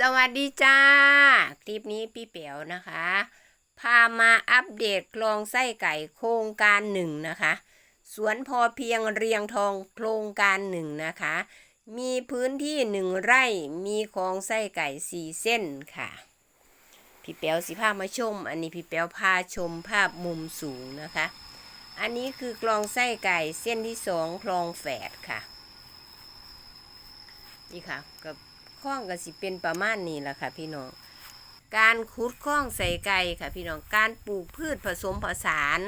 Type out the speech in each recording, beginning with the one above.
สวัสดีจ้า คลิปนี้พี่เปียวนะคะ พามาอัปเดตคลองไส้ไก่โครงการหนึ่งนะคะ สวนพอเพียงเรียงทองโครงการหนึ่งนะคะ มีพื้นที่หนึ่งไร่มีคลองไส้ไก่สี่เส้นค่ะ พี่เปียวสิพาพมาชม อันนี้พี่เปียวพาชมภาพมุมสูงนะคะ อันนี้คือคลองไส้ไก่เส้นที่สองคลองแฝดค่ะ นี่ค่ะกับ ข้องก็สิเป็นประมาณนี้แหละค่ะ พี่น้อง การขุดข้องใส่ไก่ค่ะ พี่น้อง การปลูกพืชผสมผสาน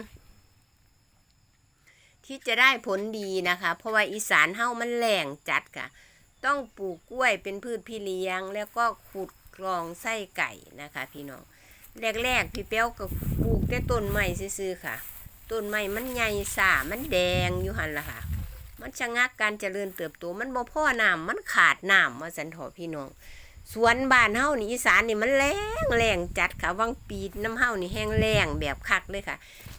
ที่จะได้ผลดีนะคะ เพราะว่าอีสานเฮ้ามันแหล่งจัดค่ะ ต้องปลูกกล้วยเป็นพืชพี่เลี้ยง แล้วก็ขุดคลองไส้ไก่นะคะ พี่น้อง แรกๆ พี่เป้วก็ปลูกแต่ต้นไม้ซื่อๆค่ะ ต้นไม้มันใหญ่สามันแดงอยู่หันละค่ะ มันชะงักการเจริญเติบโตมันบ่พ่อน้ำมันขาดน้ำว่าสันเถอพี่น้องสวนบ้านเฮานี่อีสานนี่มันแรงแรงจัดค่ะวังปีดน้ำเฮานี่แห้งแรงแบบคักเลยค่ะ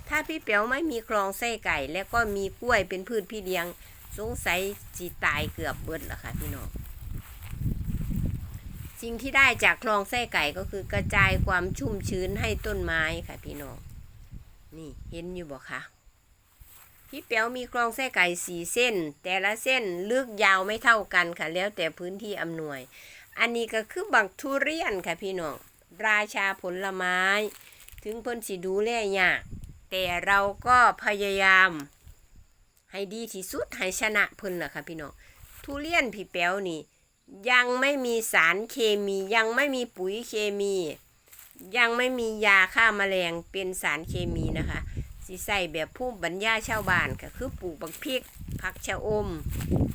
ถ้าพี่เปียวไม่มีคลองไส้ไก่ แล้วก็มีกล้วยเป็นพืชพี่เลี้ยง สงสัยจีตายเกือบเบิดแล้วค่ะพี่น้องสิ่งที่ได้จากคลองไส้ไก่ก็คือกระจายความชุ่มชื้นให้ต้นไม้ค่ะพี่น้องนี่เห็นอยู่บ่คะ พี่เปียวมีคลองไส้ไก่สี่เส้น แต่ละเส้นลึกยาวไม่เท่ากันค่ะ แล้วแต่พื้นที่อำนวย อันนี้ก็คือบักทุเรียนค่ะพี่น้องราชาผลไม้ ถึงเพิ่นสิดูแลยากแต่เราก็พยายาม ให้ดีที่สุดให้ชนะเพิ่นล่ะค่ะพี่น้องทุเรียนพี่เปียวนี่ ยังไม่มีสารเคมียังไม่มีปุ๋ยเคมี ยังไม่มียาฆ่าแมลงเป็นสารเคมีนะคะ สิใส่แบบผู้บรรยาชาวบ้านก็คือปลูกบักพริกผักชะอม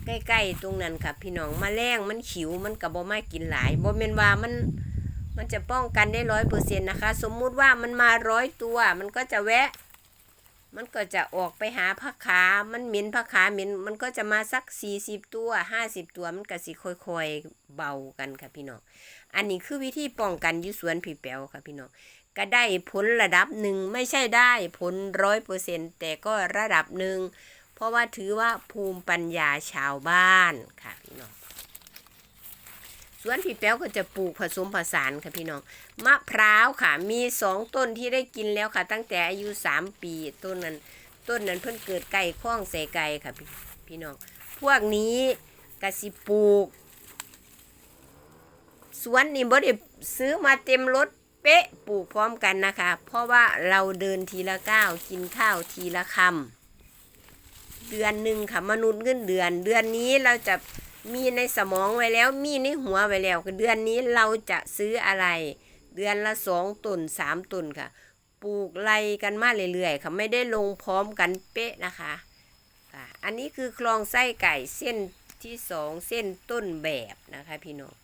ใกล้ๆตรงนั้นค่ะพี่น้องมาแมลงมันขิวมันกับบ่มากินหลายบ่แม่นว่ามันมันจะป้องกันได้ร้อยเปอร์เซ็นต์นะคะ สมมุติว่ามันมาร้อยตัว มันก็จะแวะ มันก็จะออกไปหาผักขา มันเหม็นผักขาเหม็นมันก็จะมาสักสี่สิบตัวห้าสิบตัวมันก็สิค่อยๆเบากันค่ะพี่น้อง อันนี้คือวิธีป้องกันยุสวนผีแปวค่ะพี่น้อง ก็ได้ผลระดับหนึ่งไม่ใช่ได้ผลร้อยเปอร์เซ็นแต่ก็ระดับหนึ่ง เพราะว่าถือว่าภูมิปัญญาชาวบ้านค่ะพี่น้องสวนพี่แป๊วก็จะปลูกผสมผสานค่ะพี่น้องมะพร้าวค่ะมีสองต้นที่ได้กินแล้วค่ะ ตั้งแต่อายุสามปีต้นนั้นต้นนั้นเพิ่งเกิดไก่ข้องใส่ไก่ค่ะพี่พี่น้อง พวกนี้กสิปลูก สวนนี่บ่ได้ซื้อมาเต็มรถ เป๊ะปลูกพร้อมกันนะคะ เพราะว่าเราเดินทีละก้าวกินข้าวทีละคำเดือนหนึ่งค่ะมนุษย์เงินเดือน เดือนนี้เราจะมีในสมองไว้แล้ว มีในหัวไว้แล้วเดือนนี้เราจะซื้ออะไร เดือนละสองต้นสามต้นค่ะ ปลูกไล่กันมาเรื่อยๆค่ะไม่ได้ลงพร้อมกันเป๊ะนะคะค่ะอันนี้คือคลองไส้ไก่เส้นที่สองเส้นต้นแบบนะคะพี่น้อง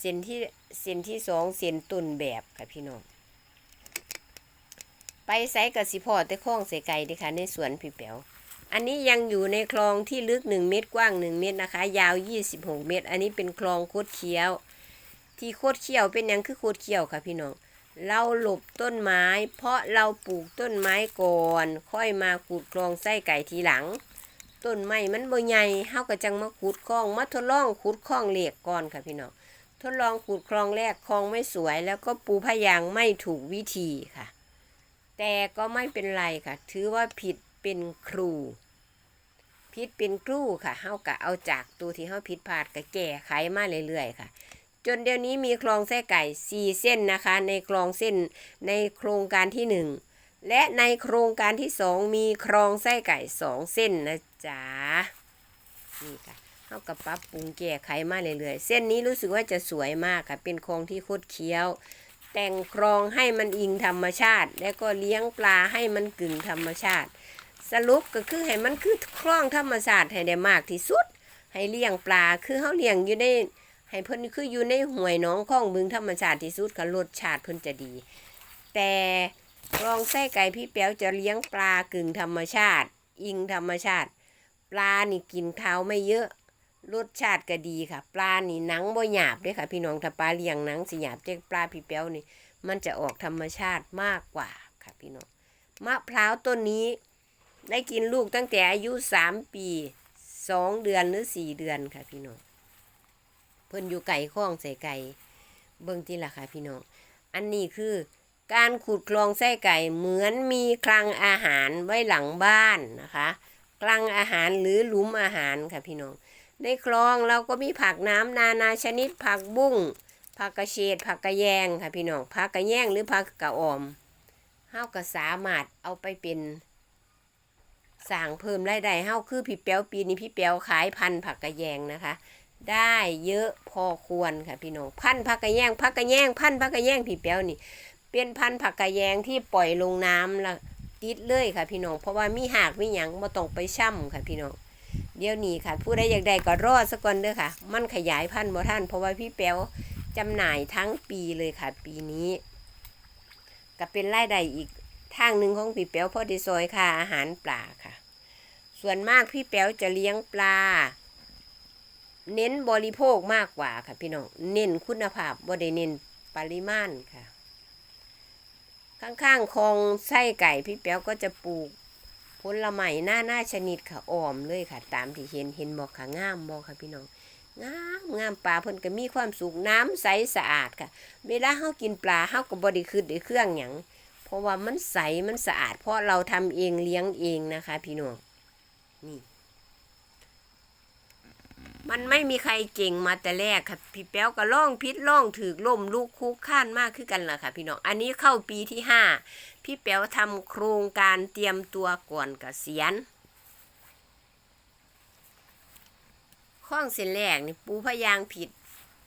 เส้นที่เส้นที่สองเส้นต้นแบบค่ะพี่น้องไปไซกับสิพอแต่คลองใส่ไก่ด้อค่ะในสวนพี่แป๋วอันนี้ยังอยู่ในคลองที่ลึก 1 เมตรกว้าง 1 เมตรนะคะ ยาว 26 เมตร อันนี้เป็นคลองโคดเคี้ยว ที่โคดเคี้ยวเป็นยังคือโคดเคี้ยวค่ะพี่น้องเราหลบต้นไม้ เพราะเราปลูกต้นไม้ก่อน ค่อยมาขุดคลองไส้ไก่ทีหลัง ต้นไม้มันบ่ใหญ่เฮาก็จังมาขุดคลองมาทดลองขุดคลองเหล็กก่อนค่ะพี่น้อง ทดลองขุดคลองแรกคลองไม่สวย แล้วก็ปูพยางไม่ถูกวิธีค่ะ แต่ก็ไม่เป็นไรค่ะ ถือว่าผิดเป็นครู ผิดเป็นครูค่ะเฮากะเอาจากตัวที่เฮาผิดพลาดก็แก้ไขมาเรื่อยๆค่ะ จนเดี๋ยวนี้มีคลองไส้ไก่สี่เส้นนะคะ ในคลองเส้นในโครงการที่หนึ่งและในโครงการที่สองมีคลองไส้ไก่สองเส้นนะจ๊ะนี่ค่ะ เท่ากับปรับปรุงแก้ไขมาเรื่อยๆ เส้นนี้รู้สึกว่าจะสวยมากค่ะ เป็นคลองที่โคตรเคี้ยว แต่งคลองให้มันอิงธรรมชาติ แล้วก็เลี้ยงปลาให้มันกึ่งธรรมชาติ สรุปก็คือให้มันคือคลองธรรมชาติให้ได้มากที่สุด ให้เลี้ยงปลา คือเขาเลี้ยงอยู่ในให้เพิ่นคืออยู่ในห่วยน้องคลองบึงธรรมชาติที่สุดค่ะรสชาติเพิ่นจะดี แต่คลองไส้ไก่พี่แป๋วจะเลี้ยงปลากึ่งธรรมชาติ อิงธรรมชาติ ปลานี่กินข้าวไม่เยอะ รสชาติก็ดีค่ะ ปลานี่หนังบ่หยาบด้อค่ะ พี่น้องถ้าปลาเลี้ยงหนังสิหยาบแต่ปลาพี่เปียวนี่ มันจะออกธรรมชาติมากกว่าค่ะพี่น้องมะพร้าวต้นนี้ ได้กินลูกตั้งแต่อายุสามปีสองเดือนหรือสี่เดือนค่ะพี่น้องเพิ่นอยู่ไก่ข้องใส่ไก่เบิ่งที่ล่ะค่ะพี่น้องอันนี้คือการขุดคลองไส้ไก่เหมือนมีคลังอาหารไว้หลังบ้านนะคะ คลังอาหารหรือหลุมอาหารค่ะพี่น้อง ในคลองเราก็มีผักน้ำนานาชนิดผักบุ้งผักกระเฉดผักกระแยงค่ะพี่น้องผักกระแยงหรือผักกระออมเฮาก็สามารถเอาไปเป็นสร้างเพิ่มรายได้เฮาคือพี่แป๊วปีนี้พี่แป๊วขายพันผักกระแยงนะคะ ได้เยอะพอควรค่ะพี่น้องพันผักกระแยงผักกระแยงพันผักกระแยงพี่แป๊วนี่ เป็นพันผักกระแยงที่ปล่อยลงน้ำละติดเลยค่ะพี่น้องเพราะว่ามีหากมีหยังมาต้องไปช่ำค่ะพี่น้อง เดี๋ยวนี้ค่ะ ผู้ใดอยากได้ก็รอดสักก่อนเด้อค่ะ มันขยายพันธุ์บ่ท่านเพราะว่าพี่แป๊วจำหน่ายทั้งปีเลยค่ะ ปีนี้ก็เป็นรายได้อีกทางหนึ่งของพี่แป๊วเพอดีซอยค่ะ อาหารปลาค่ะ ส่วนมากพี่แป๊วจะเลี้ยงปลา เน้นบริโภคมากกว่าค่ะพี่น้องเน้นคุณภาพบ่ได้เน้นปริมาณค่ะ ข้างๆคลองไส้ไก่พี่แป๊วก็จะปลูก ผลไม้หน้าหน้าชนิดค่ะออมเลยค่ะ ตามที่เห็นเห็นบอกค่ะงามบอกค่ะพี่น้องงามงามปลาเพิ่นก็มีความสุขน้ำใสสะอาดค่ะ เวลาเฮากินปลาเฮาก็บ่ได้คืดได้เครื่องหยังเพราะว่ามันใสมันสะอาด เพราะเราทำเองเลี้ยงเองนะคะ พี่น้องนี่ มันไม่มีใครเก่งมาแต่แรกค่ะ พี่แป๊วก็ล่องพิษล่องถือล่มลูกคุกข้านมากขึ้นกันล่ะค่ะ พี่น้อง อันนี้เข้าปีที่ห้าพี่แป๊วทำโครงการเตรียมตัวก่อนเกษียณข้องเส้นแรกนี่ปูพยางผิด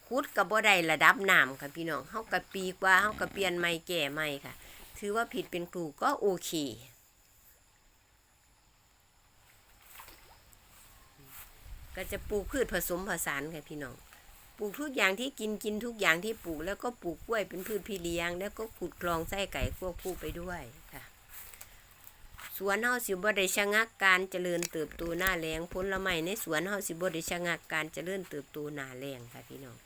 คุดกับบ่ได้ระดับน้ำค่ะพี่น้องเฮากับปีกว่าเฮากับเปลี่ยนใหม่แก่ใหม่ค่ะ ถือว่าผิดเป็นครูก็โอเค ก็จะปลูกพืชผสมผสานค่ะพี่น้อง ปลูกทุกอย่างที่กินกินทุกอย่างที่ปลูก แล้วก็ปลูกกล้วยเป็นพืชพี่เลี้ยง แล้วก็ขุดคลองไส้ไก่ควบคู่ไปด้วยค่ะ สวนเฮาสิบ่ได้ชะงักการเจริญเติบโตหน้าแรงผลไม้ในสวนเฮาสิบ่ได้ชะงักการเจริญเติบโตหน้าแรงค่ะพี่น้อง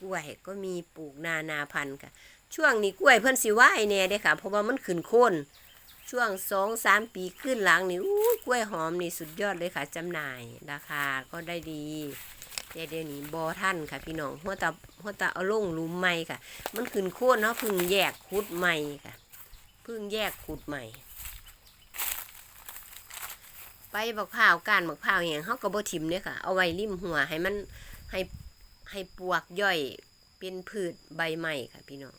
กล้วยก็มีปลูกนานาพันธุ์ค่ะ ช่วงนี้กล้วยเพิ่นสิว่ายแน่เด้ค่ะ เพราะว่ามันขึ้นโคน ช่วงสองสามปีขึ้นหลังนี่อู้กล้วยหอมนี่สุดยอดเลยค่ะจำหน่าย ราคาก็ได้ดีแต่เดี๋ยวนี้บอท่านค่ะพี่น้องหัวตาหัวตาเอาลงลุมใหม่ค่ะ มันขึ้นโค่นเนาะพึ่งแยกขุดใหม่ค่ะ พึ่งแยกขุดใหม่ ไปบักพร้าวกานบักพร้าวอย่างเขาก็บ่ทิมเนี่ยค่ะ เอาไว้ริมหัวให้มันให้ให้ปวกย่อยเป็นพืชใบใหม่ค่ะพี่น้อง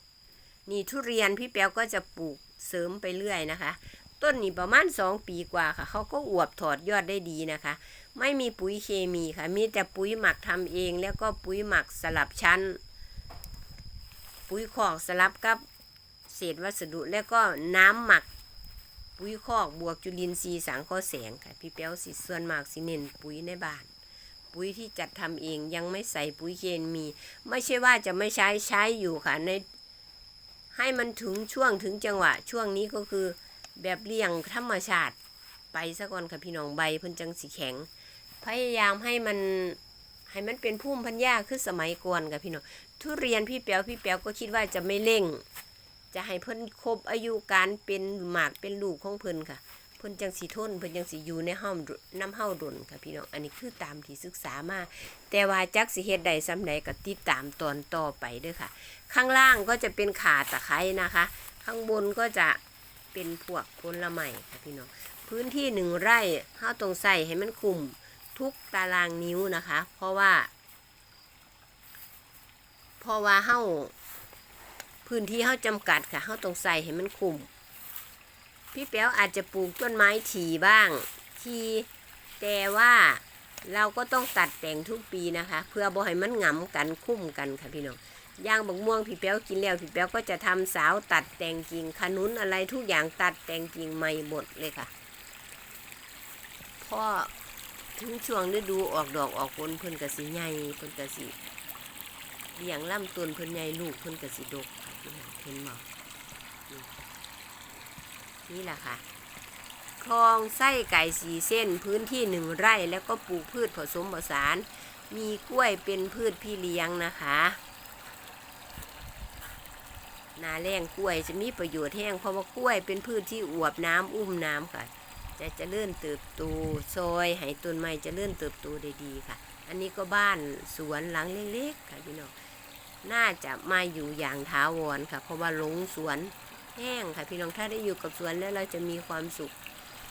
นี่ทุเรียนพี่แป๊วก็จะปลูก เสริมไปเรื่อยนะคะ ต้นนี้ประมาณสองปีกว่าค่ะ เขาก็อวบถอดยอดได้ดีนะคะ ไม่มีปุ๋ยเคมีค่ะ มีแต่ปุ๋ยหมักทำเอง แล้วก็ปุ๋ยหมักสลับชั้น ปุ๋ยคอกสลับกับเศษวัสดุแล้วก็น้ำหมักปุ๋ยคอกบวกจุลินทรีย์สังเคราะห์แสงค่ะพี่แป๊วสิส่วนมากสิเน้นปุ๋ยในบ้านปุ๋ยที่จัดทำเองยังไม่ใส่ปุ๋ยเคมี ไม่ใช่ว่าจะไม่ใช้ใช้อยู่ค่ะใน ให้มันถึงช่วงถึงจังหวะ ช่วงนี้ก็คือแบบเลี้ยงธรรมชาติไปซะก่อนค่ะพี่น้องใบเพิ่นจังสีแข็ง พยายามให้มันให้มันเป็นพุ่มพันธุ์หญ้าคือสมัยก่อนค่ะพี่น้องทุเรียนพี่แป๊วพี่แป๊วก็คิดว่าจะไม่เร่ง จะให้เพิ่นครบอายุการเป็นหมากเป็นลูกของเพิ่นค่ะ เพิ่นจังสีทนเพิ่นจังสีอยู่ในห้องน้ำเฮาดนค่ะพี่น้องอันนี้คือตามที่ศึกษามา แต่ว่าจักสิเฮ็ดใดซ้ำใดก็ติดตามตอนต่อไปด้อค่ะ ข้างล่างก็จะเป็นขาตะไคร้นะคะ ข้างบนก็จะเป็นพวกผลไม้ค่ะพี่น้องพื้นที่หนึ่งไร่ห้าตรงใส่ให้มันคุมทุกตารางนิ้วนะคะ เพราะว่า เพราะว่าเฮาพื้นที่เฮาจำกัดค่ะเฮาตรงใส่ให้มันคุม พี่แป๊วอาจจะปลูกต้นไม้ถี่บ้าง ทีแต่ว่าเราก็ต้องตัดแต่งทุกปีนะคะ เพื่อบ่ให้มันหงำกันคุ้มกันค่ะพี่น้องย่างบักม่วงพี่แป๊วกินแล้วพี่แป๊วก็จะทำสาวตัดแต่งกิ่งขนุนอะไรทุกอย่างตัดแต่งกิ่งใหม่หมดเลยค่ะพอถึงช่วงฤดูออกดอกออกผลเพิ่นกะสิใหญ่เพิ่นกสิเลี้ยงลำต้นเพิ่นใหญ่ลูกเพิ่นกสิดกค่ะพี่น้องเห็นบ่นี่ นี่แหละค่ะคลองไส้ไก่สีเส้นพื้นที่หนึ่งไร่แล้วก็ปลูกพืชผสมผสาน มีกล้วยเป็นพืชพี่เลี้ยงนะคะ นาแรงกล้วยจะมีประโยชน์แห้งเพราะว่ากล้วยเป็นพืชที่อวบน้ำอุ้มน้ำค่ะ จะเจะเลื่อนเติบโตซอยให้ต้นไม้จะเลื่อนเติบโตได้ดีค่ะ อันนี้ก็บ้านสวนหลังเล็กๆค่ะพี่น้องน่าจะมาอยู่อย่างถาวรค่ะ เพราะว่าลงสวน แห้งค่ะพี่น้องถ้าได้อยู่กับสวนแล้วเราจะมีความสุข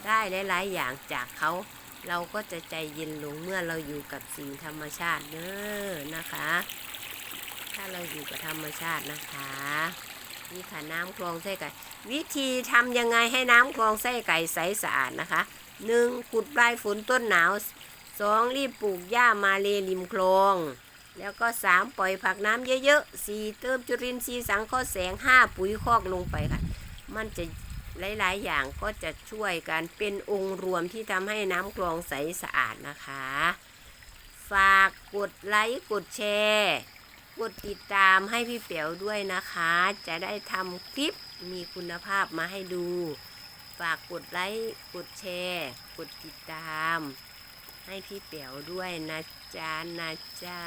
ได้หลายๆอย่างจากเขาเราก็จะใจเย็นลงเมื่อเราอยู่กับสิ่งธรรมชาติเนอนะคะ ถ้าเราอยู่กับธรรมชาตินะคะนี่ค่ะน้ำคลองไส้ไก่ วิธีทำยังไงให้น้ำคลองไส้ไก่ใสสะอาดนะคะหนึ่งขุดปลายฝนต้นหนาวสองรีบปลูกหญ้ามาเลริมคลอง แล้วก็สามปล่อยผักน้ำเยอะๆสี่เติมจุลินทรีย์สังเคราะห์แสงห้าปุ๋ยคอกลงไปค่ะ มันจะหลายๆ อย่างก็จะช่วยกันเป็นองค์รวมที่ทำให้น้ำคลองใสสะอาดนะคะ ฝากกดไลค์กดแชร์กดติดตามให้พี่เปียวด้วยนะคะ จะได้ทำคลิปมีคุณภาพมาให้ดู ฝากกดไลค์กดแชร์ กดติดตาม ให้พี่เปียวด้วยนะจ๊ะนะจ๊ะ